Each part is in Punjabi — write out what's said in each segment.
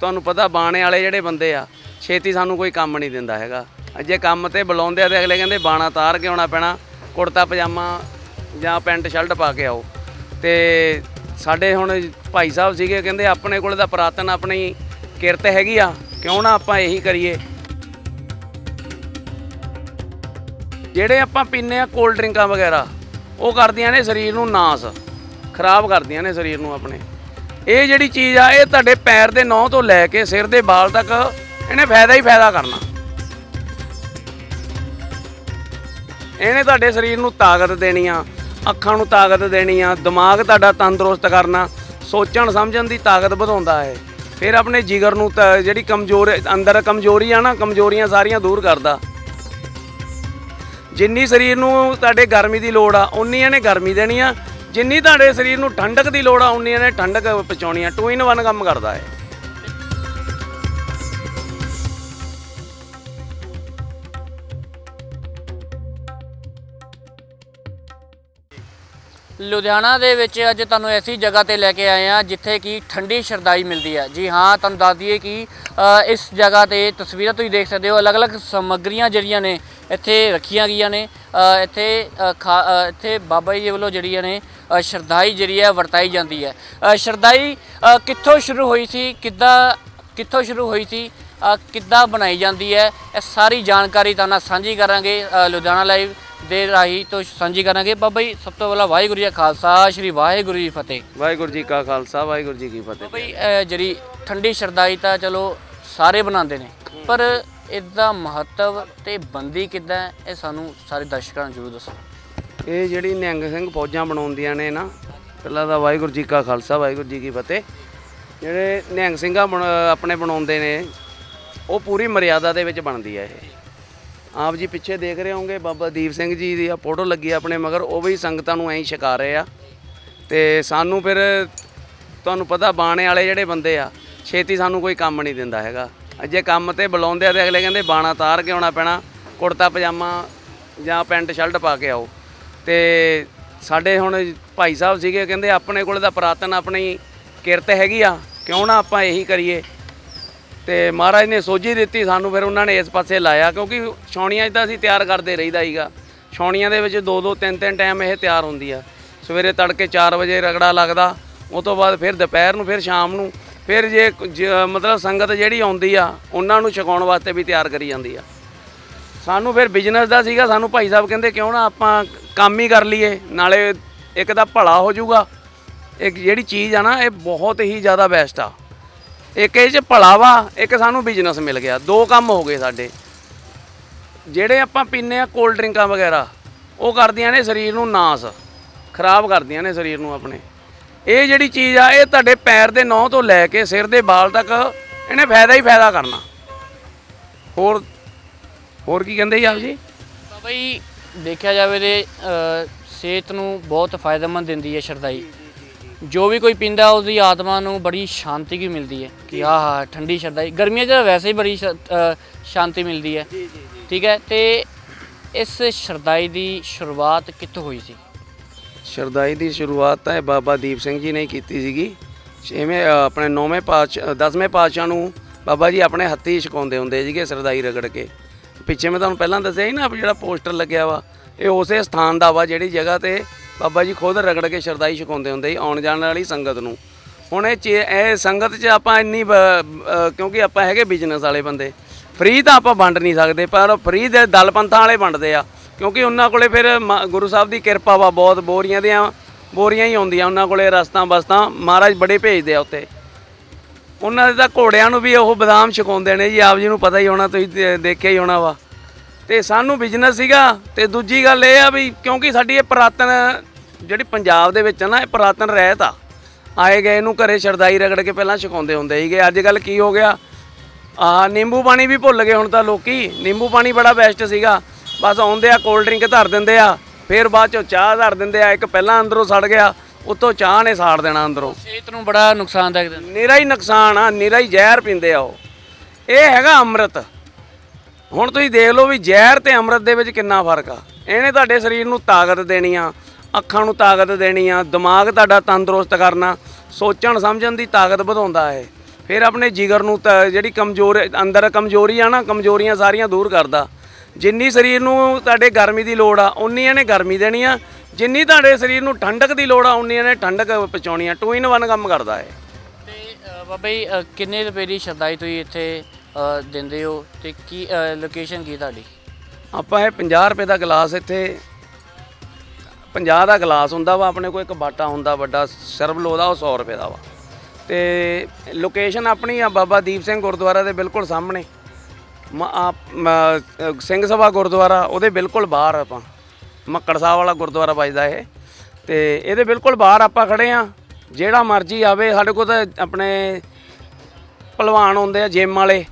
ਤੁਹਾਨੂੰ ਪਤਾ ਬਾਣੇ ਵਾਲੇ ਜਿਹੜੇ ਬੰਦੇ ਆ, ਛੇਤੀ ਸਾਨੂੰ ਕੋਈ ਕੰਮ ਨਹੀਂ ਦਿੰਦਾ ਹੈਗਾ। ਜੇ ਕੰਮ ਤੇ ਬੁਲਾਉਂਦੇ ਆ ਤੇ ਅਗਲੇ ਕਹਿੰਦੇ ਬਾਣਾ ਤਾਰ ਕੇ ਆਉਣਾ ਪੈਣਾ, ਕੁੜਤਾ, ਪਜਾਮਾ ਜਾਂ ਪੈਂਟ, ਸ਼ਰਟ ਪਾ ਕੇ ਆਓ। ਤੇ ਸਾਡੇ ਹੁਣ ਭਾਈ ਸਾਹਿਬ ਸੀਗੇ, ਕਹਿੰਦੇ ਆਪਣੇ ਕੋਲ ਤਾਂ ਪੁਰਾਤਨ ਆਪਣੀ ਕਿਰਤ ਹੈਗੀ ਆ, ਕਿਉਂ ਨਾ ਆਪਾਂ ਇਹੀ ਕਰੀਏ। ਜਿਹੜੇ ਆਪਾਂ ਪੀਂਦੇ ਆ ਕੋਲਡ ਡਰਿੰਕਾਂ ਵਗੈਰਾ, ਉਹ ਕਰਦੀਆਂ ਨੇ ਸਰੀਰ ਨੂੰ ਨਾਸ, ਖਰਾਬ ਕਰਦੀਆਂ ਨੇ ਸਰੀਰ ਨੂੰ ਆਪਣੇ। ਇਹ ਜਿਹੜੀ ਚੀਜ਼ ਆ, ਇਹ ਤੁਹਾਡੇ ਪੈਰ ਦੇ ਨਹੁੰ ਤੋਂ ਲੈ ਕੇ ਸਿਰ ਦੇ ਵਾਲ ਤੱਕ ਇਹਨੇ ਫਾਇਦਾ ਹੀ ਫਾਇਦਾ ਕਰਨਾ। ਇਹਨੇ ਤੁਹਾਡੇ ਸਰੀਰ ਨੂੰ ਤਾਕਤ ਦੇਣੀ ਆ, ਅੱਖਾਂ ਨੂੰ ਤਾਕਤ ਦੇਣੀ ਆ, ਦਿਮਾਗ ਤੁਹਾਡਾ ਤੰਦਰੁਸਤ ਕਰਨਾ, ਸੋਚਣ ਸਮਝਣ ਦੀ ਤਾਕਤ ਵਧਾਉਂਦਾ ਹੈ। ਫਿਰ ਆਪਣੇ ਜਿਗਰ ਨੂੰ ਤਾਂ ਜਿਹੜੀ ਕਮਜ਼ੋਰ ਅੰਦਰ ਕਮਜ਼ੋਰੀ ਆ ਨਾ, ਕਮਜ਼ੋਰੀਆਂ ਸਾਰੀਆਂ ਦੂਰ ਕਰਦਾ। ਜਿੰਨੀ ਸਰੀਰ ਨੂੰ ਤੁਹਾਡੇ ਗਰਮੀ ਦੀ ਲੋੜ ਆ ਉਨੀ ਇਹਨੇ ਗਰਮੀ ਦੇਣੀ ਆ ਜਿੰਨੀ ਤੁਹਾਡੇ ਸਰੀਰ ਨੂੰ ਠੰਡਕ ਦੀ ਲੋੜ ਆ, ਉਨੀ ਇਹਨੇ ਠੰਡਕ ਪਹੁੰਚਾਉਣੀ ਆ। ਟੂ ਇਨ ਵਨ ਕੰਮ ਕਰਦਾ ਹੈ ਲੁਧਿਆਣਾ ਦੇ ਵਿੱਚ ਅੱਜ ਤੁਹਾਨੂੰ ਐਸੀ ਜਗ੍ਹਾ ਤੇ ਲੈ ਕੇ ਆਏ ਆ ਜਿੱਥੇ ਕਿ ਠੰਡੀ ਸ਼ਰਦਾਈ ਮਿਲਦੀ ਹੈ। ਜੀ ਹਾਂ ਤੁਹਾਨੂੰ ਦੱਸ ਦਈਏ ਕਿ ਇਸ ਜਗ੍ਹਾ ਤੇ ਤਸਵੀਰਾਂ ਤੁਸੀਂ ਦੇਖ ਸਕਦੇ ਹੋ। ਅਲੱਗ-ਅਲੱਗ ਸਮੱਗਰੀਆਂ ਜਿਹੜੀਆਂ ਨੇ ਇੱਥੇ ਰੱਖੀਆਂ ਗਈਆਂ ਨੇ। ਇੱਥੇ ਖਾ- ਇੱਥੇ ਬਾਬਾ ਜੀ ਵੱਲੋਂ ਜਿਹੜੀਆਂ ਨੇ ਅ, ਸ਼ਰਦਾਈ ਜਿਹੜੀ ਹੈ ਵਰਤਾਈ ਜਾਂਦੀ ਹੈ। ਅ, ਸ਼ਰਦਾਈ ਕਿੱਥੋਂ ਸ਼ੁਰੂ ਹੋਈ ਸੀ ਕਿੱਦਾਂ ਕਿੱਥੋਂ ਸ਼ੁਰੂ ਹੋਈ ਸੀ ਕਿੱਦਾਂ ਬਣਾਈ ਜਾਂਦੀ ਹੈ ਇਹ ਸਾਰੀ ਜਾਣਕਾਰੀ ਤੁਹਾਨੂੰ ਸਾਂਝੀ ਕਰਾਂਗੇ ਲੁਧਿਆਣਾ ਲਾਈਵ ਦੇ ਰਾਹੀਂ ਤੋਂ ਸਾਂਝੀ ਕਰਾਂਗੇ। ਬਾਬਾ ਜੀ ਸਭ ਤੋਂ ਪਹਿਲਾਂ ਵਾਹਿਗੁਰੂ ਜੀ ਕਾ ਖਾਲਸਾ ਸ੍ਰੀ ਵਾਹਿਗੁਰੂ ਜੀ ਫਤਿਹ। ਵਾਹਿਗੁਰੂ ਜੀ ਕਾ ਖਾਲਸਾ ਵਾਹਿਗੁਰੂ ਜੀ ਕੀ ਫਤਿਹ। ਬਾਬਾ ਜੀ ਇਹ ਜਿਹੜੀ ਠੰਡੀ ਸ਼ਰਦਾਈ ਤਾਂ ਚਲੋ ਸਾਰੇ ਬਣਾਉਂਦੇ ਨੇ ਪਰ ਇਹਦਾ ਮਹੱਤਵ ਤੇ ਬੰਦੀ ਕਿੱਦਾਂ ਇਹ ਸਾਨੂੰ ਸਾਰੇ ਦਰਸ਼ਕਾਂ ਨੂੰ ਜ਼ਰੂਰ ਦੱਸੋ। ਇਹ ਜਿਹੜੀ ਨਿਹੰਗ ਸਿੰਘ ਫੌਜਾਂ ਬਣਾਉਂਦੀਆਂ ਨੇ ਨਾ ਪਹਿਲਾਂ ਤਾਂ ਵਾਹਿਗੁਰੂ ਜੀ ਕਾ ਖਾਲਸਾ ਵਾਹਿਗੁਰੂ ਜੀ ਕੀ ਫਤਿਹ। ਜਿਹੜੇ ਨਿਹੰਗ ਸਿੰਘਾਂ ਬਣ- ਆਪਣੇ ਬਣਾਉਂਦੇ ਨੇ ਉਹ ਪੂਰੀ ਮਰਿਆਦਾ ਦੇ ਵਿੱਚ ਬਣਦੀ ਹੈ ਇਹ। ਆਪ ਜੀ ਪਿੱਛੇ ਦੇਖ ਰਹੇ ਹੋਗੇ ਬਾਬਾ ਦੀਪ ਸਿੰਘ ਜੀ ਦੀ ਆ ਫੋਟੋ ਲੱਗੀ ਆ ਆਪਣੇ ਮਗਰ, ਉਹ ਵੀ ਸੰਗਤਾਂ ਨੂੰ ਐਂ ਹੀ ਛਕਾ ਰਹੇ ਆ। ਤੇ ਸਾਨੂੰ ਫਿਰ ਤੁਹਾਨੂੰ ਪਤਾ ਬਾਣੇ ਵਾਲੇ ਜਿਹੜੇ ਬੰਦੇ ਆ, ਛੇਤੀ ਸਾਨੂੰ ਕੋਈ ਕੰਮ ਨਹੀਂ ਦਿੰਦਾ ਹੈਗਾ। ਜੇ ਕੰਮ ਤੇ ਬੁਲਾਉਂਦੇ ਆ ਤੇ ਅਗਲੇ ਕਹਿੰਦੇ ਬਾਣਾ ਤਾਰ ਕੇ ਆਉਣਾ ਪੈਣਾ, ਕੁੜਤਾ, ਪਜਾਮਾ ਜਾਂ ਪੈਂਟ, ਸ਼ਰਟ ਪਾ ਕੇ ਆਓ। ਤੇ ਸਾਡੇ ਹੁਣ ਭਾਈ ਸਾਹਿਬ ਸੀਗੇ, ਕਹਿੰਦੇ ਆਪਣੇ ਕੋਲ ਤਾਂ ਪੁਰਾਤਨ ਆਪਣੀ ਕਿਰਤ ਹੈਗੀ ਆ, ਕਿਉਂ ਨਾ ਆਪਾਂ ਇਹੀ ਕਰੀਏ? ਤੇ ਮਹਾਰਾਜ ਨੇ ਸੋਝੀ ਦਿੱਤੀ ਸਾਨੂੰ, ਫਿਰ ਉਹਨਾਂ ਨੇ ਇਸ ਪਾਸੇ ਲਾਇਆ, ਕਿਉਂਕਿ ਛਾਉਣੀਆਂ 'ਚ ਤਾਂ ਅਸੀਂ ਤਿਆਰ ਕਰਦੇ ਰਹੀਦਾ ਹੀਗਾ ਛਾਉਣੀਆਂ ਦੇ ਵਿੱਚ ਦੋ ਦੋ, ਤਿੰਨ ਤਿੰਨ ਟਾਈਮ ਇਹ ਤਿਆਰ ਹੁੰਦੀ ਆ। ਸਵੇਰੇ ਤੜਕੇ 4 ਵਜੇ ਰਗੜਾ ਲੱਗਦਾ ਉਸ ਤੋਂ ਬਾਅਦ ਫਿਰ ਦੁਪਹਿਰ ਨੂੰ, ਫਿਰ ਸ਼ਾਮ ਨੂੰ, ਫਿਰ ਜੇ ਜ- ਮਤਲਬ ਸੰਗਤ ਜਿਹੜੀ ਆਉਂਦੀ ਆ, ਉਹਨਾਂ ਨੂੰ ਛਕਾਉਣ ਵਾਸਤੇ ਵੀ ਤਿਆਰ ਕਰੀ ਜਾਂਦੀ ਆ। ਸਾਨੂੰ ਫਿਰ ਬਿਜ਼ਨਸ ਦਾ ਸੀਗਾ, ਸਾਨੂੰ ਭਾਈ ਸਾਹਿਬ ਕਹਿੰਦੇ, ਕਿਉਂ ਨਾ ਆਪਾਂ ਕੰਮ ਹੀ ਕਰ ਲਈਏ, ਨਾਲੇ ਇੱਕ ਦਾ ਭਲਾ ਹੋ ਜਾਊਗਾ। ਇੱਕ ਜਿਹੜੀ ਚੀਜ਼ ਆ ਨਾ, ਇਹ ਬਹੁਤ ਹੀ ਜ਼ਿਆਦਾ ਬੈਸਟ ਆ। ਇੱਕ ਇਹ 'ਚ ਭਲਾ ਵਾ, ਇੱਕ ਸਾਨੂੰ ਬਿਜ਼ਨਸ ਮਿਲ ਗਿਆ। ਦੋ ਕੰਮ ਹੋ ਗਏ ਸਾਡੇ। ਜਿਹੜੇ ਆਪਾਂ ਪੀਂਦੇ ਆ ਕੋਲਡ ਡਰਿੰਕਾਂ ਵਗੈਰਾ, ਉਹ ਕਰਦੀਆਂ ਨੇ ਸਰੀਰ ਨੂੰ ਨਾਸ, ਖਰਾਬ ਕਰਦੀਆਂ ਨੇ ਸਰੀਰ ਨੂੰ ਆਪਣੇ। ਇਹ ਜਿਹੜੀ ਚੀਜ਼ ਆ, ਇਹ ਤੁਹਾਡੇ ਪੈਰ ਦੇ ਨਹੁੰ ਤੋਂ ਲੈ ਕੇ ਸਿਰ ਦੇ ਬਾਲ ਤੱਕ ਇਹਨੇ ਫਾਇਦਾ ਹੀ ਫਾਇਦਾ ਕਰਨਾ। ਹੋਰ ਹੋਰ ਕੀ ਕਹਿੰਦੇ ਜੀ ਆਪ ਜੀ? ਬਾਬਾ ਜੀ ਦੇਖਿਆ ਜਾਵੇ ਤੇ ਸਿਹਤ ਨੂੰ ਬਹੁਤ ਫਾਇਦੇਮੰਦ ਦਿੰਦੀ ਹੈ ਸ਼ਰਦਾਈ ਜੋ ਵੀ ਕੋਈ ਪੀਂਦਾ ਉਹਦੀ ਆਤਮਾ ਨੂੰ ਬੜੀ ਸ਼ਾਂਤੀ ਕੀ ਮਿਲਦੀ ਹੈ ਕਿ ਆਹ ਹਾ ਠੰਡੀ ਸ਼ਰਦਾਈ ਗਰਮੀਆਂ 'ਚ ਵੈਸੇ ਹੀ ਬੜੀ ਸ਼- ਅ, ਸ਼ਾਂਤੀ ਮਿਲਦੀ ਹੈ। ਠੀਕ ਹੈ? ਤੇ ਇਸ ਸ਼ਰਦਾਈ ਦੀ ਸ਼ੁਰੂਆਤ ਕਿੱਥੋਂ ਹੋਈ ਸੀ? ਸ਼ਰਦਾਈ ਦੀ ਸ਼ੁਰੂਆਤ ਤਾਂ ਇਹ ਬਾਬਾ ਦੀਪ ਸਿੰਘ ਜੀ ਨੇ ਕੀਤੀ ਸੀਗੀ। ਛੇਵੇਂ ਅ, ਆਪਣੇ ਨੌਵੇਂ ਪਾਤਸ਼ਾਹ ਦਸਵੇਂ ਪਾਤਸ਼ਾਹ ਨੂੰ ਬਾਬਾ ਜੀ ਆਪਣੇ ਹੱਥੀ ਛਕਾਉਂਦੇ ਹੁੰਦੇ ਸੀਗੇ ਸਰਦਾਈ ਰਗੜ ਕੇ। ਪਿੱਛੇ ਮੈਂ ਤੁਹਾਨੂੰ ਪਹਿਲਾਂ ਦੱਸਿਆ ਸੀ ਨਾ ਵੀ ਜਿਹੜਾ ਪੋਸਟਰ ਲੱਗਿਆ ਵਾ ਇਹ ਉਸੇ ਸਥਾਨ ਦਾ ਵਾ ਜਿਹੜੀ ਜਗ੍ਹਾ ਤੇ ਬਾਬਾ ਜੀ ਖੁਦ ਰਗੜ ਕੇ ਸ਼ਰਦਾਈ ਛਕਾਉਂਦੇ ਹੁੰਦੇ ਸੀ ਆਉਣ ਜਾਣ ਵਾਲੀ ਸੰਗਤ ਨੂੰ। ਹੁਣ ਇਹ ਚੇ ਇਹ ਸੰਗਤ 'ਚ ਆਪਾਂ ਇੰਨੀ ਬ- ਅ, ਕਿਉਂਕਿ ਆਪਾਂ ਹੈਗੇ ਬਿਜ਼ਨਸ ਵਾਲੇ ਬੰਦੇ। ਫ੍ਰੀ ਤਾਂ ਆਪਾਂ ਵੰਡ ਨਹੀਂ ਸਕਦੇ ਪਰ ਫ੍ਰੀ ਦੇ ਦਲ ਪੰਥਾਂ ਵਾਲੇ ਵੰਡਦੇ ਆ। ਕਿਉਂਕਿ ਉਹਨਾਂ ਕੋਲੇ ਫਿਰ ਮ- ਗੁਰੂ ਸਾਹਿਬ ਦੀ ਕਿਰਪਾ ਵਾ ਬਹੁਤ ਬੋਰੀਆਂ ਦੀਆਂ ਬੋਰੀਆਂ ਹੀ ਆਉਂਦੀਆਂ ਉਹਨਾਂ ਕੋਲੇ ਰਸਤਾਂ ਬਸਤਾਂ ਮਹਾਰਾਜ ਬੜੇ ਭੇਜਦੇ ਆ ਉੱਤੇ ਉਹਨਾਂ ਦੇ ਤਾਂ ਘੋੜਿਆਂ ਨੂੰ ਵੀ ਉਹ ਬਦਾਮ ਛਕਾਉਂਦੇ ਨੇ ਜੀ ਆਪ ਜੀ ਨੂੰ ਪਤਾ ਹੀ ਹੋਣਾ ਤੁਸੀਂ ਦੇ- ਦੇਖਿਆ ਹੀ ਹੋਣਾ ਵਾ। ਤੇ ਸਾਨੂੰ ਬਿਜ਼ਨਸ ਸੀਗਾ ਤੇ ਦੂਜੀ ਗੱਲ ਇਹ ਆ ਵੀ ਕਿਉਂਕਿ ਸਾਡੀ ਇਹ ਪੁਰਾਤਨ ਜਿਹੜੀ ਪੰਜਾਬ ਦੇ ਵਿੱਚ ਆ ਨਾ ਇਹ ਪੁਰਾਤਨ ਰਹਿਤ ਆ। ਆਏ ਗਏ ਨੂੰ ਘਰੇ ਸ਼ਰਦਾਈ ਰਗੜ ਕੇ ਪਹਿਲਾਂ ਛਕਾਉਂਦੇ ਹੁੰਦੇ ਸੀਗੇ। ਅੱਜ ਕੱਲ ਕੀ ਹੋ ਗਿਆ? ਆ ਨਿੰਬੂ ਪਾਣੀ ਵੀ ਭੁੱਲ ਗਏ ਹੁਣ ਤਾਂ ਲੋਕੀ। ਨਿੰਬੂ ਪਾਣੀ ਬੜਾ ਬੈਸਟ ਸੀਗਾ। ਬਸ ਆਉਂਦੇ ਆ ਕੋਲਡ ਡਰਿੰਕ ਧਰ ਦਿੰਦੇ ਆ। ਫਿਰ ਬਾਅਦ ਚੋਂ ਚਾਹ ਧਰ ਦਿੰਦੇ ਆ। ਇੱਕ ਪਹਿਲਾਂ ਅੰਦਰੋਂ ਸੜ ਗਿਆ ਉੱਤੋਂ ਚਾਹ ਨੇ ਸਾੜ ਦੇਣਾ ਅੰਦਰੋਂ। ਸਿਹਤ ਨੂੰ ਬੜਾ ਨੁਕਸਾਨਦਾਇਕ ਦਿੰਦਾ। ਨਿਰਾ ਹੀ ਨੁਕਸਾਨ ਆ ਨਿਰਾ ਹੀ ਜ਼ਹਿਰ ਪੀਂਦੇ ਆ ਉਹ। ਇਹ ਹੈਗਾ ਅੰਮ੍ਰਿਤ। ਹੁਣ ਤੁਸੀਂ ਦੇਖ ਲਓ ਵੀ ਜ਼ਹਿਰ ਤੇ ਅੰਮ੍ਰਿਤ ਦੇ ਵਿੱਚ ਕਿੰਨਾ ਫ਼ਰਕ ਆ। ਇਹਨੇ ਤੁਹਾਡੇ ਸਰੀਰ ਨੂੰ ਤਾਕਤ ਦੇਣੀ ਆ। ਅੱਖਾਂ ਨੂੰ ਤਾਕਤ ਦੇਣੀ ਆ ਦਿਮਾਗ ਤੁਹਾਡਾ ਤੰਦਰੁਸਤ ਕਰਨਾ ਸੋਚਣ ਸਮਝਣ ਦੀ ਤਾਕਤ ਵਧਾਉਂਦਾ ਹੈ ਫਿਰ ਆਪਣੇ ਜਿਗਰ ਨੂੰ ਜਿਹੜੀ ਕਮਜ਼ੋਰ ਅੰਦਰ ਕਮਜ਼ੋਰੀ ਆ ਨਾ ਕਮਜ਼ੋਰੀਆਂ ਸਾਰੀਆਂ ਦੂਰ ਕਰਦਾ। ਜਿੰਨੀ ਸਰੀਰ ਨੂੰ ਤੁਹਾਡੇ ਗਰਮੀ ਦੀ ਲੋੜ ਆ ਉਨੀ ਇਹਨੇ ਗਰਮੀ ਦੇਣੀ ਆ। ਜਿੰਨੀ ਤੁਹਾਡੇ ਸਰੀਰ ਨੂੰ ਠੰਡਕ ਦੀ ਲੋੜ ਆ ਉਨੀ ਇਹਨੇ ਠੰਡਕ ਪਹੁੰਚਾਉਣੀ ਆ। ਟੂ ਇਨ ਵਨ ਕੰਮ ਕਰਦਾ ਹੈ ਤੇ ਬਾਬਾ ਜੀ ਕਿੰਨੇ ਰੁਪਏ ਦੀ ਸ਼ਰਦਾਈ ਤੁਸੀਂ ਇੱਥੇ ਦਿੰਦੇ ਹੋ ਤੇ ਕੀ ਲੋਕੇਸ਼ਨ ਕੀ ਤੁਹਾਡੀ? ਆਪਾਂ ਇਹ 50 ਰੁਪਏ ਦਾ ਗਲਾਸ ਇੱਥੇ 50 ਦਾ ਗਲਾਸ ਹੁੰਦਾ ਵਾ, ਆਪਣੇ ਕੋਲ ਇੱਕ ਬਾਟਾ ਹੁੰਦਾ ਵੱਡਾ ਸਰਬ ਲੋ ਦਾ, ਉਹ 100 ਰੁਪਏ ਦਾ ਵਾ। ਤੇ ਲੋਕੇਸ਼ਨ ਆਪਣੀ ਆ ਬਾਬਾ ਦੀਪ ਸਿੰਘ ਗੁਰਦੁਆਰਾ ਦੇ ਬਿਲਕੁਲ ਸਾਹਮਣੇ। ਮ- ਆ- ਸਿੰਘ ਸਭਾ ਗੁਰਦੁਆਰਾ, ਉਹਦੇ ਬਿਲਕੁਲ ਬਾਹਰ ਆਪਾਂ। ਮੱਕੜ ਸਾਹਿਬ ਵਾਲਾ ਗੁਰਦੁਆਰਾ ਵੱਜਦਾ ਇਹ। ਤੇ ਇਹਦੇ ਬਿਲਕੁਲ ਬਾਹਰ ਆਪਾਂ ਖੜੇ ਆ। ਜਿਹੜਾ ਮਰਜ਼ੀ ਆਵੇ, ਸਾਡੇ ਕੋਲ ਤਾਂ ਆਪਣੇ ਪਹਿਲਵਾਨ ਆਉਂਦੇ ਆ, ਜਿਮ ਵਾਲੇ।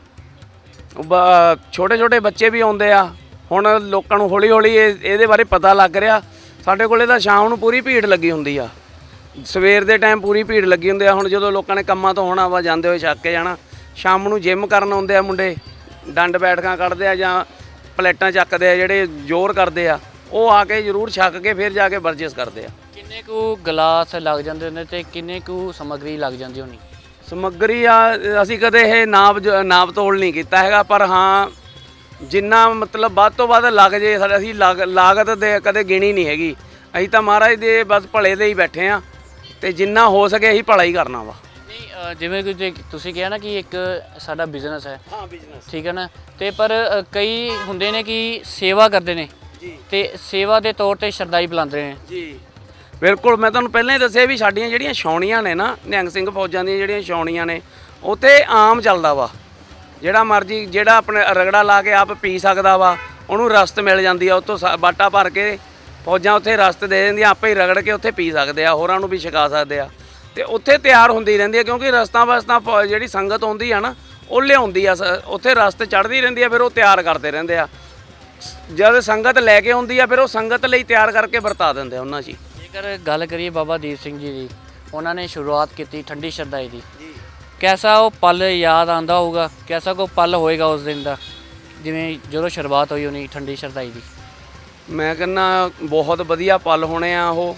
ਛੋਟੇ ਛੋਟੇ ਬੱਚੇ ਵੀ ਆਉਂਦੇ ਆ। ਹੁਣ ਲੋਕਾਂ ਨੂੰ ਹੌਲੀ ਹੌਲੀ ਇਹ- ਇਹਦੇ ਬਾਰੇ ਪਤਾ ਲੱਗ ਰਿਹਾ। ਸਾਡੇ ਕੋਲੇ ਤਾਂ ਸ਼ਾਮ ਨੂੰ ਪੂਰੀ ਭੀੜ ਲੱਗੀ ਹੁੰਦੀ ਆ। ਸਵੇਰ ਦੇ ਟਾਈਮ ਪੂਰੀ ਭੀੜ ਲੱਗੀ ਹੁੰਦੀ ਆ। ਹੁਣ ਜਦੋਂ ਲੋਕਾਂ ਨੇ ਕੰਮਾਂ ਤੋਂ ਆਉਣਾ ਵਾ ਜਾਂਦੇ ਹੋਏ ਛੱਕ ਕੇ ਜਾਣਾ ਸ਼ਾਮ ਨੂੰ ਜਿਮ ਕਰਨ ਆਉਂਦੇ ਆ ਮੁੰਡੇ ਡੰਡ ਬੈਠਕਾਂ ਕੱਢਦੇ ਆ ਜਾਂ ਪਲੇਟਾਂ ਚੱਕਦੇ ਆ ਜਿਹੜੇ ਜ਼ੋਰ ਕਰਦੇ ਆ ਉਹ ਆ ਕੇ ਜ਼ਰੂਰ ਛੱਕ ਕੇ ਫਿਰ ਜਾ ਕੇ ਵਰਜਿਸ਼ ਕਰਦੇ ਆ। ਕਿੰਨੇ ਕੁ ਗਲਾਸ ਲੱਗ ਜਾਂਦੇ ਹੁੰਦੇ ਤੇ ਕਿੰਨੇ ਕੁ ਸਮੱਗਰੀ ਲੱਗ ਜਾਂਦੀ ਹੋਣੀ? ਸਮੱਗਰੀ ਆ ਅਸੀਂ ਕਦੇ ਇਹ ਨਾਪ ਨਾਪ ਤੋਲ ਨਹੀਂ ਕੀਤਾ ਹੈਗਾ ਪਰ ਹਾਂ ਜਿੰਨਾ ਮਤਲਬ ਵੱਧ ਤੋਂ ਵੱਧ ਲੱਗ ਜੇ ਸਾਡੇ ਅਸੀਂ ਲਾਗ- ਲਾਗਤ ਦੇ ਕਦੇ ਗਿਣੀ ਨਹੀਂ ਹੈਗੀ। ਅਸੀਂ ਤਾਂ ਮਹਾਰਾਜ ਦੇ ਬਸ ਭਲੇ ਦੇ ਹੀ ਬੈਠੇ ਆ ਤੇ ਜਿੰਨਾ ਹੋ ਸਕੇ ਅਸੀਂ ਭਲਾ ਹੀ ਕਰਨਾ ਵਾ। ਨਹੀਂ ਅ, ਜਿਵੇਂ ਕਿ ਜੇ ਤੁਸੀਂ ਕਿਹਾ ਨਾ ਕਿ ਇੱਕ ਸਾਡਾ ਬਿਜ਼ਨਸ ਹੈ। ਹਾਂ ਬਿਜ਼ਨਸ ਠੀਕ ਹੈ ਨਾ? ਤੇ ਪਰ ਅ, ਕਈ ਹੁੰਦੇ ਨੇ ਕਿ ਸੇਵਾ ਕਰਦੇ ਨੇ। ਜੀ। ਤੇ ਸੇਵਾ ਦੇ ਤੌਰ ਤੇ ਸ਼ਰਦਾਈ ਪਿਲਾਉਂਦੇ ਨੇ। ਜੀ। ਬਿਲਕੁਲ ਮੈਂ ਤੁਹਾਨੂੰ ਪਹਿਲਾਂ ਹੀ ਦੱਸਿਆ ਵੀ ਸਾਡੀਆਂ ਜਿਹੜੀਆਂ ਛਾਉਣੀਆਂ ਨੇ ਨਾ ਨਿਹੰਗ ਸਿੰਘ ਫੌਜਾਂ ਦੀਆਂ ਜਿਹੜੀਆਂ ਛਾਉਣੀਆਂ ਨੇ ਉੱਥੇ ਆਮ ਚੱਲਦਾ ਵਾ। ਜਿਹੜਾ ਮਰਜ਼ੀ ਜਿਹੜਾ ਆਪਣੇ ਰਗੜਾ ਲਾ ਕੇ ਆਪ ਪੀ ਸਕਦਾ ਵਾ, ਉਹਨੂੰ ਰਸਤ ਮਿਲ ਜਾਂਦੀ ਆ ਉਤੋਂ ਬਾਟਾ ਭਰ ਕੇ ਫੌਜਾਂ ਉੱਥੇ ਰਸਤ ਦੇ ਦਿੰਦੀਆਂ, ਆਪੇ ਹੀ ਰਗੜ ਕੇ ਉੱਥੇ ਪੀ ਸਕਦੇ ਆ, ਹੋਰਾਂ ਨੂੰ ਵੀ ਛਕਾ ਸਕਦੇ ਆ। ਤੇ ਉੱਥੇ ਤਿਆਰ ਹੁੰਦੀ ਰਹਿੰਦੀ ਆ, ਕਿਉਂਕਿ ਰਸਤਾ ਵਸਤਾ ਫੌ- ਜਿਹੜੀ ਸੰਗਤ ਆਉਂਦੀ ਆ ਨਾ, ਉਹ ਲਿਆਉਂਦੀ ਆ ਸ- ਉੱਥੇ ਰਸਤੇ ਚੜ੍ਹਦੀ ਰਹਿੰਦੀ ਆ, ਫਿਰ ਉਹ ਤਿਆਰ ਕਰਦੇ ਰਹਿੰਦੇ ਆ। ਜਦ ਸੰਗਤ ਲੈ ਕੇ ਆਉਂਦੀ ਆ, ਫਿਰ ਉਹ ਸੰਗਤ ਲਈ ਤਿਆਰ ਕਰਕੇ ਵਰਤਾ ਦਿੰਦੇ ਆ ਉਹਨਾਂ 'ਚ ਜੇਕਰ ਗੱਲ ਕਰੀਏ ਬਾਬਾ ਦੀਪ ਸਿੰਘ ਜੀ ਦੀ, ਉਹਨਾਂ ਨੇ ਸ਼ੁਰੂਆਤ ਕੀਤੀ ਠੰਡੀ ਸ਼ਰਦਾਈ ਦੀ। ਕੈਸਾ ਉਹ ਪਲ ਯਾਦ ਆਂਦਾ ਹੋਊਗਾ ਕੈਸਾ ਕੋ ਪਲ ਹੋਏਗਾ ਉਸ ਦਿਨ ਦਾ? ਜਿਵੇਂ ਜਦੋਂ ਸ਼ੁਰੂਆਤ ਹੋਈ ਹੋਣੀ ਠੰਡੀ ਸ਼ਰਦਾਈ ਦੀ। ਮੈਂ ਕਹਿੰਦਾ ਬਹੁਤ ਵਧੀਆ ਪਲ ਹੋਣੇ ਆ ਉਹ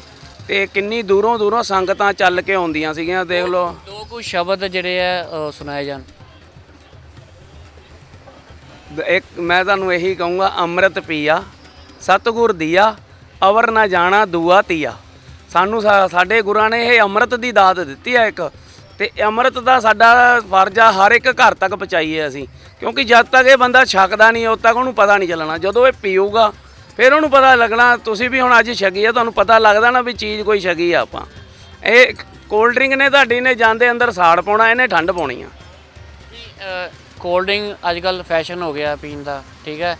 ਤੇ ਕਿੰਨੀ ਦੂਰੋਂ ਦੂਰੋਂ ਸੰਗਤਾਂ ਚੱਲ ਕੇ ਆਉਂਦੀਆਂ ਸੀਗੀਆਂ ਦੇਖ ਲਓ। ਦੋ ਕੁ ਸ਼ਬਦ ਜਿਹੜੇ ਆ ਅ, ਸੁਣਾਏ ਜਾਣ। ਇੱਕ ਮੈਂ ਤੁਹਾਨੂੰ ਇਹੀ ਕਹੂੰਗਾ ਅੰਮ੍ਰਿਤ ਪੀਆ ਸਤਿਗੁਰ ਦੀਆ ਅਵਰ ਨਾ ਜਾਣਾ ਦੂਆ ਤੀਆ। ਸਾਨੂੰ ਸਾ- ਸਾਡੇ ਗੁਰਾਂ ਨੇ ਇਹ ਅੰਮ੍ਰਿਤ ਦੀ ਦਾਤ ਦਿੱਤੀ ਆ ਇੱਕ। ਤੇ ਅੰਮ੍ਰਿਤ ਦਾ ਸਾਡਾ ਫਰਜ਼ ਆ ਹਰ ਇੱਕ ਘਰ ਤੱਕ ਪਹੁੰਚਾਈਏ ਅਸੀਂ। ਕਿਉਂਕਿ ਜਦ ਤੱਕ ਇਹ ਬੰਦਾ ਛਕਦਾ ਨਹੀਂ ਉਦ ਤੱਕ ਉਹਨੂੰ ਪਤਾ ਨਹੀਂ ਚੱਲਣਾ। ਜਦੋਂ ਇਹ ਪੀਊਗਾ ਫਿਰ ਉਹਨੂੰ ਪਤਾ ਲੱਗਣਾ ਤੁਸੀਂ ਵੀ ਹੁਣ ਅੱਜ ਛਕੀ ਆ ਤੁਹਾਨੂੰ ਪਤਾ ਲੱਗਦਾ ਨਾ ਵੀ ਚੀਜ਼ ਕੋਈ ਛਕੀ ਆ ਆਪਾਂ। ਇਹ ਕੋਲਡ ਡਰਿੰਕ ਨੇ ਤੁਹਾਡੀ ਨੇ ਜਾਂਦੇ ਅੰਦਰ ਸਾੜ ਪਾਉਣਾ ਇਹਨੇ ਠੰਡ ਪਾਉਣੀ ਆ। ਕੋਲਡ ਡਰਿੰਕ ਅੱਜ ਕੱਲ ਫੈਸ਼ਨ ਹੋ ਗਿਆ ਪੀਣ ਦਾ ਠੀਕ ਹੈ?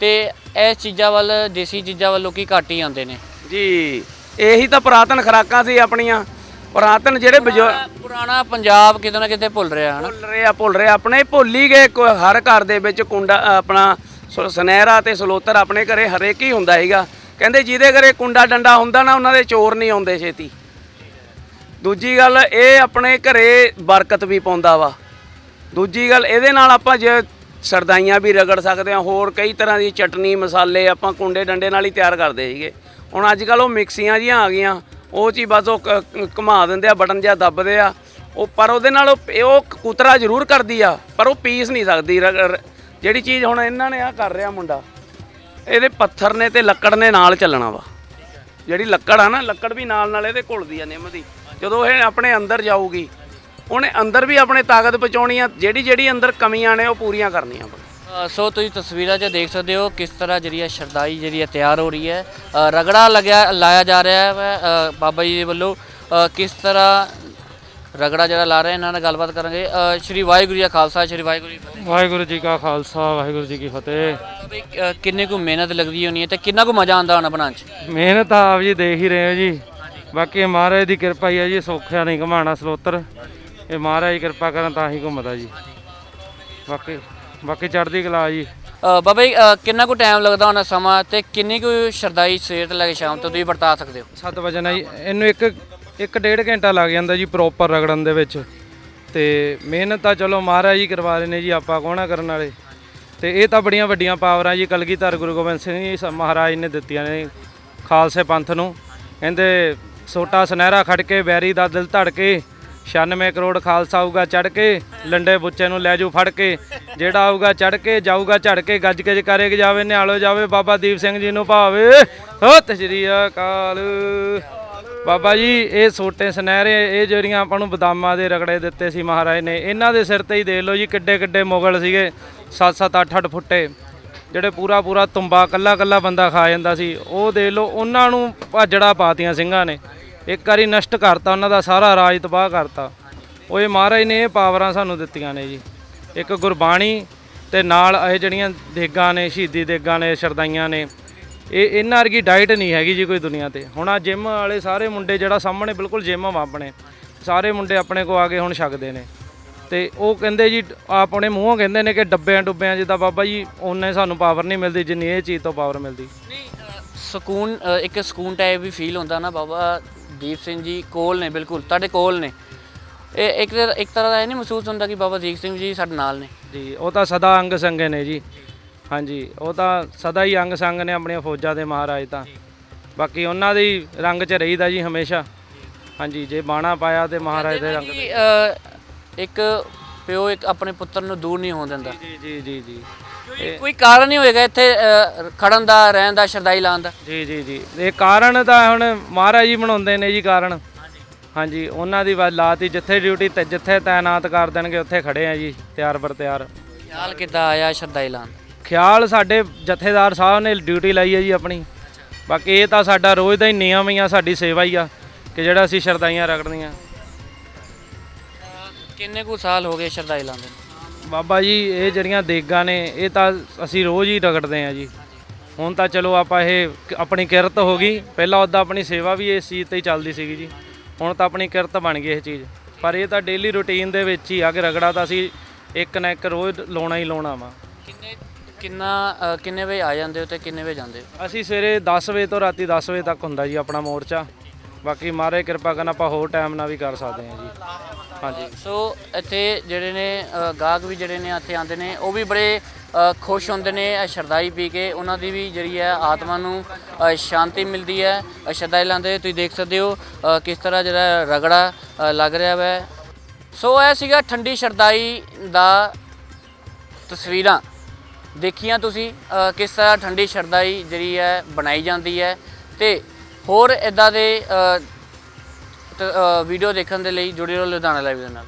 ਤੇ ਇਹ ਚੀਜ਼ਾਂ ਵੱਲ ਦੇਸੀ ਚੀਜ਼ਾਂ ਵੱਲ ਲੋਕੀ ਘੱਟ ਹੀ ਆਉਂਦੇ ਨੇ? ਜੀ ਇਹੀ ਤਾਂ ਪੁਰਾਤਨ ਖੁਰਾਕਾਂ ਸੀ ਆਪਣੀਆਂ। ਪੁਰਾਤਨ ਜਿਹੜੇ ਬਜ਼ੁਰਗ ਪੁਰਾਣਾ ਪੰਜਾਬ ਕਿਤੇ ਨਾ ਕਿਤੇ ਭੁੱਲ ਰਿਹਾ ਹਨ? ਭੁੱਲ ਰਹੇ ਭੁੱਲ ਰਹੇ। ਆਪਣੇ ਭੁੱਲ ਹੀ ਗਏ ਕੋ- ਹਰ ਘਰ ਦੇ ਵਿੱਚ ਕੁੰਡਾ ਆਪਣਾ ਸ- ਸੁਨਹਿਰਾ ਤੇ ਸਲੋਤਰ ਆਪਣੇ ਘਰੇ ਹਰੇਕ ਹੀ ਹੁੰਦਾ ਹੈਗਾ ਕਹਿੰਦੇ ਜਿਹਦੇ ਘਰੇ ਕੁੰਡਾ ਡੰਡਾ ਹੁੰਦਾ ਨਾ ਉਹਨਾਂ ਦੇ ਚੋਰ ਨਹੀਂ ਆਉਂਦੇ ਛੇਤੀ। ਦੂਜੀ ਗੱਲ ਇਹ ਆਪਣੇ ਘਰੇ ਬਰਕਤ ਵੀ ਪਾਉਂਦਾ ਵਾ। ਦੂਜੀ ਗੱਲ ਇਹਦੇ ਨਾਲ ਆਪਾਂ ਜੇ ਸਰਦਾਈਆਂ ਵੀ ਰਗੜ ਸਕਦੇ ਆ। ਹੋਰ ਕਈ ਤਰ੍ਹਾਂ ਦੀ ਚਟਨੀ ਮਸਾਲੇ ਆਪਾਂ ਕੁੰਡੇ ਡੰਡੇ ਨਾਲ ਹੀ ਤਿਆਰ ਕਰਦੇ ਸੀਗੇ। ਹੁਣ ਅੱਜ ਕੱਲ ਉਹ ਮਿਕਸੀਆਂ ਜੀਆਂ ਆ ਗਈਆਂ। ਉਹ ਚ ਬਸ ਉਹ ਕ- ਘੁਮਾ ਦਿੰਦੇ ਆ, ਬਟਨ ਜਿਹਾ ਦੱਬਦੇ ਆ। ਉਹ ਪਰ ਉਹਦੇ ਨਾਲ ਉਹ ਕੁਤਰਾ ਜ਼ਰੂਰ ਕਰਦੀ ਆ, ਪਰ ਉਹ ਪੀਸ ਨਹੀਂ ਸਕਦੀ ਰ- ਜਿਹੜੀ ਚੀਜ਼ ਹੁਣ ਇਹਨਾਂ ਨੇ ਆ ਕਰ ਰਿਹਾ ਮੁੰਡਾ, ਇਹਦੇ ਪੱਥਰ ਨੇ ਤੇ ਲੱਕੜ ਨੇ ਨਾਲ ਚੱਲਣਾ ਵਾ। ਜਿਹੜੀ ਲੱਕੜ ਆ ਨਾ, ਲੱਕੜ ਵੀ ਨਾਲ ਨਾਲ ਇਹਦੇ ਘੁਲਦੀ ਆ ਨਿੰਮ ਦੀ। ਜਦੋਂ ਇਹ ਆਪਣੇ ਅੰਦਰ ਜਾਊਗੀ, ਉਹਨੇ ਅੰਦਰ ਵੀ ਆਪਣੇ ਤਾਕਤ ਪਹੁੰਚਾਉਣੀ ਆ ਜਿਹੜੀ ਜਿਹੜੀ ਅੰਦਰ ਕਮੀਆਂ ਨੇ ਉਹ ਪੂਰੀਆਂ ਕਰਨੀਆਂ ਵਾ। ਸੋ ਤੁਸੀਂ ਤਸਵੀਰਾਂ 'ਚ ਦੇਖ ਸਕਦੇ ਹੋ ਕਿਸ ਤਰ੍ਹਾਂ ਜਿਹੜੀ ਹੈ ਸ਼ਰਦਾਈ ਜਿਹੜੀ ਹੈ ਤਿਆਰ ਹੋ ਰਹੀ ਹੈ। ਅ, ਰਗੜਾ ਲੱਗਿਆ ਲਾਇਆ ਜਾ ਰਿਹਾ ਹੈ ਅ, ਬਾਬਾ ਜੀ ਦੇ ਵੱਲੋਂ। ਅ, ਕਿਸ ਤਰ੍ਹਾਂ ਰਗੜਾ ਜਿਹੜਾ ਲਾ ਰਹੇ ਇਹਨਾਂ ਨਾਲ ਗੱਲਬਾਤ ਕਰਾਂਗੇ। ਅ, ਸ਼੍ਰੀ ਵਾਹਿਗੁਰੂ ਜੀ ਕਾ ਖਾਲਸਾ ਸ਼੍ਰੀ ਵਾਹਿਗੁਰੂ ਜੀ ਕੀ ਫਤਿਹ। ਵਾਹਿਗੁਰੂ ਜੀ ਕਾ ਖਾਲਸਾ ਵਾਹਿਗੁਰੂ ਜੀ ਕੀ ਫਤਿਹ। ਬਈ ਅ, ਕਿੰਨੇ ਕੁ ਮਿਹਨਤ ਲੱਗਦੀ ਹੋਣੀ ਹੈ ਤੇ ਕਿੰਨਾ ਕੁ ਮਜ਼ਾ ਆਉਂਦਾ ਹੋਣਾ ਬਣਾਉਣ 'ਚ? ਮਿਹਨਤ ਤਾਂ ਆਪ ਜੀ ਦੇਖ ਹੀ ਰਹੇ ਹੋ ਜੀ। ਬਾਕੀ ਮਹਾਰਾਜ ਦੀ ਕਿਰਪਾ ਹੀ ਹੈ ਜੀ ਸੌਖਿਆ ਨਹੀਂ ਘਮਾਣਾ ਸਲੋਤਰ। ਇਹ ਮਹਾਰਾਜ ਦੀ ਕਿਰਪਾ ਕਰਨ ਤਾਂ ਹੀ ਘੁੰਮਦਾ ਜੀ। ਬਾਕੀ ਬਾਕੀ ਚੜ੍ਹਦੀ ਕਲਾ ਜੀ। ਅ, ਬਾਬਾ ਜੀ ਅ, ਕਿੰਨਾ ਕੁ ਟਾਈਮ ਲੱਗਦਾ ਹੋਣਾ ਸਮਾਂ ਤੇ ਕਿੰਨੀ ਕੁ ਸ਼ਰਦਾਈ ਸਵੇਰ ਤੋਂ ਲੈ ਕੇ ਸ਼ਾਮ ਤੋਂ ਤੁਸੀਂ ਵਰਤਾ ਸਕਦੇ ਹੋ? 7 ਵਜੇ ਨਾਲ ਜੀ ਇਹਨੂੰ ਇੱਕ ਇੱਕ ਡੇਢ ਘੰਟਾ ਲੱਗ ਜਾਂਦਾ ਜੀ ਪ੍ਰੋਪਰ ਰਗੜਨ ਦੇ ਵਿੱਚ। ਤੇ ਮਿਹਨਤ ਤਾਂ ਚਲੋ ਮਹਾਰਾਜ ਜੀ ਕਰਵਾ ਰਹੇ ਨੇ ਜੀ ਆਪਾਂ ਕੋਣਾ ਕਰਨ ਵਾਲੇ? ਤੇ ਇਹ ਤਾਂ ਬੜੀਆਂ ਵੱਡੀਆਂ ਪਾਵਰਾਂ ਜੀ ਕਲਗੀਧਰ ਗੁਰੂ ਗੋਬਿੰਦ ਸਿੰਘ ਜੀ ਸ- ਮਹਾਰਾਜ ਨੇ ਦਿੱਤੀਆਂ ਨੇ ਖਾਲਸੇ ਪੰਥ ਨੂੰ। ਕਹਿੰਦੇ ਸੋਟਾ ਸੁਨਹਿਰਾ ਖੜ ਕੇ ਬੈਰੀ ਦਾ ਦਿਲ ਧੜ ਕੇ 96 ਕਰੋੜ ਖਾਲਸਾ ਆਊਗਾ ਚੜ ਕੇ, ਲੰਡੇ ਬੁੱਚੇ ਨੂੰ ਲੈ ਜਾਊ ਫੜ ਕੇ। ਜਿਹੜਾ ਆਊਗਾ ਚੜ ਕੇ, ਜਾਊਗਾ ਝੜ ਕੇ ਗੱਜ ਕੇ ਕਰੇ ਕਿ ਜਾਵੇ, ਨਿਹਾਲੋ ਜਾਵੇ, ਬਾਬਾ ਦੀਪ ਸਿੰਘ ਜੀ ਨੂੰ ਭਾਵੇ। ਸਤਿ ਸ਼੍ਰੀ ਅਕਾਲ। ਬਾਬਾ ਜੀ, ਇਹ ਛੋਟੇ ਸੁਨਹਿਰੇ, ਇਹ ਜਿਹੜੀਆਂ ਆਪਾਂ ਨੂੰ ਬਦਾਮਾਂ ਦੇ ਰਗੜੇ ਦਿੱਤੇ ਸੀ ਮਹਾਰਾਜ ਨੇ, ਇਹਨਾਂ ਦੇ ਸਿਰ ਤੇ ਹੀ ਦੇਖ ਲਓ ਜੀ ਕਿੱਡੇ ਕਿੱਡੇ ਮੁਗਲ ਸੀਗੇ 7-7 8-8 ਫੁੱਟੇ, ਜਿਹੜੇ ਪੂਰਾ ਪੂਰਾ ਤੁੰਬਾ ਕੱਲਾ ਕੱਲਾ ਬੰਦਾ ਖਾ ਜਾਂਦਾ ਸੀ। ਉਹ ਦੇਖ ਲਓ, ਉਹਨਾਂ ਨੂੰ ਭਾਜੜਾ ਪਾਤੀਆਂ ਸਿੰਘਾਂ ਨੇ। ਇੱਕ ਵਾਰੀ ਨਸ਼ਟ ਕਰਤਾ ਉਹਨਾਂ ਦਾ ਸਾਰਾ ਰਾਜ ਤਬਾਹ ਕਰਤਾ। ਉਹ ਇਹ ਮਹਾਰਾਜ ਨੇ ਇਹ ਪਾਵਰਾਂ ਸਾਨੂੰ ਦਿੱਤੀਆਂ ਨੇ ਜੀ। ਇੱਕ ਗੁਰਬਾਣੀ ਤੇ ਨਾਲ ਇਹ ਜਿਹੜੀਆਂ ਦੇਗਾਂ ਨੇ ਸ਼ਹੀਦੀ ਦੇਗਾਂ ਨੇ ਸ਼ਰਦਾਈਆਂ ਨੇ ਇਹ ਇਹਨਾਂ ਵਰਗੀ ਡਾਈਟ ਨਹੀਂ ਹੈਗੀ ਜੀ ਕੋਈ ਦੁਨੀਆ ਤੇ। ਹੁਣ ਆ ਜਿਮ ਵਾਲੇ ਸਾਰੇ ਮੁੰਡੇ ਜਿਹੜਾ ਸਾਹਮਣੇ ਬਿਲਕੁਲ ਜਿਮ ਆ ਆਪਣੇ ਸਾਰੇ ਮੁੰਡੇ ਆਪਣੇ ਕੋ ਆ ਕੇ ਹੁਣ ਛਕਦੇ ਨੇ। ਤੇ ਉਹ ਕਹਿੰਦੇ ਜੀ ਆਪਣੇ ਮੂੰਹੋਂ ਕਹਿੰਦੇ ਨੇ ਕਿ ਡੱਬਿਆਂ ਡੁੱਬਿਆਂ ਜਿੱਦਾਂ ਬਾਬਾ ਜੀ ਉਹਨੇ ਸਾਨੂੰ ਪਾਵਰ ਨਹੀਂ ਮਿਲਦੀ ਜਿੰਨੀ ਇਹ ਚੀਜ਼ ਤੋਂ ਪਾਵਰ ਮਿਲਦੀ। ਨਹੀਂ ਸਕੂਨ ਇੱਕ ਸਕੂਨ ਟਾਈਪ ਵੀ ਫੀਲ ਹੁੰਦਾ ਨਾ ਬਾਬਾ ਦੀਪ ਸਿੰਘ ਜੀ ਕੋਲ ਨੇ ਬਿਲਕੁਲ ਤੁਹਾਡੇ ਕੋਲ ਨੇ। ਇਹ ਇੱਕ ਤਰ੍ਹਾਂ- ਇੱਕ ਤਰ੍ਹਾਂ ਦਾ ਇਹ ਨਹੀਂ ਮਹਿਸੂਸ ਹੁੰਦਾ ਕਿ ਬਾਬਾ ਦੀਪ ਸਿੰਘ ਜੀ ਸਾਡੇ ਨਾਲ ਨੇ। ਜੀ ਉਹ ਤਾਂ ਸਦਾ ਅੰਗ ਸੰਗੇ ਨੇ ਜੀ। ਹਾਂਜੀ ਉਹ ਤਾਂ ਸਦਾ ਹੀ ਅੰਗ ਸੰਗ ਨੇ ਆਪਣੀਆਂ ਫੌਜਾਂ ਦੇ ਮਹਾਰਾਜ ਤਾਂ। ਬਾਕੀ ਉਹਨਾਂ ਦੇ ਰੰਗ 'ਚ ਰਹੀਦਾ ਜੀ ਹਮੇਸ਼ਾ। ਹਾਂਜੀ ਜੇ ਬਾਣਾ ਪਾਇਆ ਤੇ ਮਹਾਰਾਜ ਦੇ ਰੰਗ ਇੱਕ ਪਿਓ ਇੱਕ ਆਪਣੇ ਪੁੱਤਰ ਨੂੰ ਦੂਰ ਨਹੀਂ ਹੋਣ ਦਿੰਦਾ। ਜੀ ਜੀ ਜੀ ਜੀ। ਕੋਈ- ਕੋਈ ਕਾਰਨ ਨਹੀਂ ਹੋਏਗਾ ਇੱਥੇ ਅ, ਖੜਨ ਦਾ ਰਹਿਣ ਦਾ ਸ਼ਰਦਾਈ ਲਾਉਣ ਦਾ? ਜੀ ਜੀ ਜੀ। ਇਹ ਕਾਰਨ ਤਾਂ ਹੁਣ ਮਹਾਰਾਜ ਜੀ ਬਣਾਉਂਦੇ ਨੇ ਜੀ ਕਾਰਨ। ਹਾਂਜੀ ਉਹਨਾਂ ਦੀ ਬਸ ਲਾਤੀ ਜਿੱਥੇ ਡਿਊਟੀ ਤੇ ਜਿੱਥੇ ਤਾਇਨਾਤ ਕਰ ਦੇਣਗੇ ਉੱਥੇ ਖੜੇ ਆ ਜੀ ਤਿਆਰ ਬਰ ਤਿਆਰ। ਖਿਆਲ ਕਿੱਦਾਂ ਆਇਆ ਸ਼ਰਦਾਈ ਲਾਉਣ ਖਿਆਲ ਸਾਡੇ ਜਥੇਦਾਰ ਸਾਹਿਬ ਨੇ ਡਿਊਟੀ ਲਾਈ ਹੈ ਜੀ ਆਪਣੀ। ਬਾਕੀ ਇਹ ਤਾਂ ਸਾਡਾ ਰੋਜ਼ ਦਾ ਹੀ ਨਿਯਮ ਹੀ ਆ ਸਾਡੀ ਸੇਵਾ ਹੀ ਆ ਕਿ ਜਿਹੜਾ ਅਸੀਂ ਸ਼ਰਦਾਈਆਂ ਰਗੜਨੀਆਂ ਕਿੰਨੇ ਕੁ ਸਾਲ ਹੋ ਗਏ ਸ਼ਰਦਾਈ ਲਾਉਂਦੇ ਨੂੰ? ਬਾਬਾ ਜੀ ਇਹ ਜਿਹੜੀਆਂ ਦੇਗਾਂ ਨੇ ਇਹ ਤਾਂ ਅਸੀਂ ਰੋਜ਼ ਹੀ ਰਗੜਦੇ ਆ ਜੀ। ਹੁਣ ਤਾਂ ਚਲੋ ਆਪਾਂ ਇਹ ਆਪਣੀ ਕਿਰਤ ਹੋ ਗਈ। ਪਹਿਲਾਂ ਉਹਦਾ ਆਪਣੀ ਸੇਵਾ ਵੀ ਇਸ ਚੀਜ਼ ਤੇ ਹੀ ਚੱਲਦੀ ਸੀਗੀ ਜੀ। ਹੁਣ ਤਾਂ ਆਪਣੀ ਕਿਰਤ ਬਣ ਗਈ ਇਹ ਚੀਜ਼। ਪਰ ਇਹ ਤਾਂ ਡੇਲੀ ਰੁਟੀਨ ਦੇ ਵਿੱਚ ਹੀ ਆ ਕਿ ਰਗੜਾ ਤਾਂ ਅਸੀਂ ਇੱਕ ਨਾ ਇੱਕ ਰੋਜ਼ ਲਾਉਣਾ ਹੀ ਲਾਉਣਾ ਵਾ। ਕਿੰਨੇ ਕਿੰਨਾ ਅ, ਕਿੰਨੇ ਵਜੇ ਆ ਜਾਂਦੇ ਹੋ ਤੇ ਕਿੰਨੇ ਵਜੇ ਜਾਂਦੇ ਹੋ? ਅਸੀਂ ਸਵੇਰੇ 10 ਵਜੇ ਤੋਂ ਰਾਤੀ 10 ਵਜੇ ਤੱਕ ਹੁੰਦਾ ਜੀ ਆਪਣਾ ਮੋਰਚਾ। ਬਾਕੀ ਮਹਾਰਾਜ ਕਿਰਪਾ ਕਰਨ ਆਪਾਂ ਹੋਰ ਟਾਈਮ ਨਾਲ ਵੀ ਕਰ ਸਕਦੇ ਹਾਂ ਜੀ। ਹਾਂਜੀ। ਸੋ ਇੱਥੇ ਜਿਹੜੇ ਨੇ ਅ, ਗਾਹਕ ਵੀ ਜਿਹੜੇ ਨੇ ਇੱਥੇ ਆਉਂਦੇ ਨੇ ਉਹ ਵੀ ਬੜੇ ਅ, ਖੁਸ਼ ਹੁੰਦੇ ਨੇ ਇਹ ਸ਼ਰਦਾਈ ਪੀ ਕੇ। ਉਹਨਾਂ ਦੀ ਵੀ ਜਿਹੜੀ ਹੈ ਆਤਮਾ ਨੂੰ ਅ, ਸ਼ਾਂਤੀ ਮਿਲਦੀ ਹੈ। ਅ, ਸ਼ਰਦਾਈ ਲਾਉਂਦੇ ਤੁਸੀਂ ਦੇਖ ਸਕਦੇ ਹੋ ਅ, ਕਿਸ ਤਰ੍ਹਾਂ ਜਿਹੜਾ ਰਗੜਾ ਅ, ਲੱਗ ਰਿਹਾ ਵੈ। ਸੋ ਇਹ ਸੀਗਾ ਠੰਡੀ ਸ਼ਰਦਾਈ ਦਾ ਤਸਵੀਰਾਂ। ਦੇਖੀਆਂ ਤੁਸੀਂ ਅ, ਕਿਸ ਤਰ੍ਹਾਂ ਠੰਡੀ ਸ਼ਰਦਾਈ ਜਿਹੜੀ ਹੈ ਬਣਾਈ ਜਾਂਦੀ ਹੈ। ਤੇ ਹੋਰ ਇਦਾਂ ਦੇ ਵੀਡੀਓ ਦੇਖਣ ਦੇ ਲਈ ਜੁੜੇ ਰਹੋ ਲੁਧਿਆਣਾ ਲਾਈਵ ਦੇ ਨਾਲ।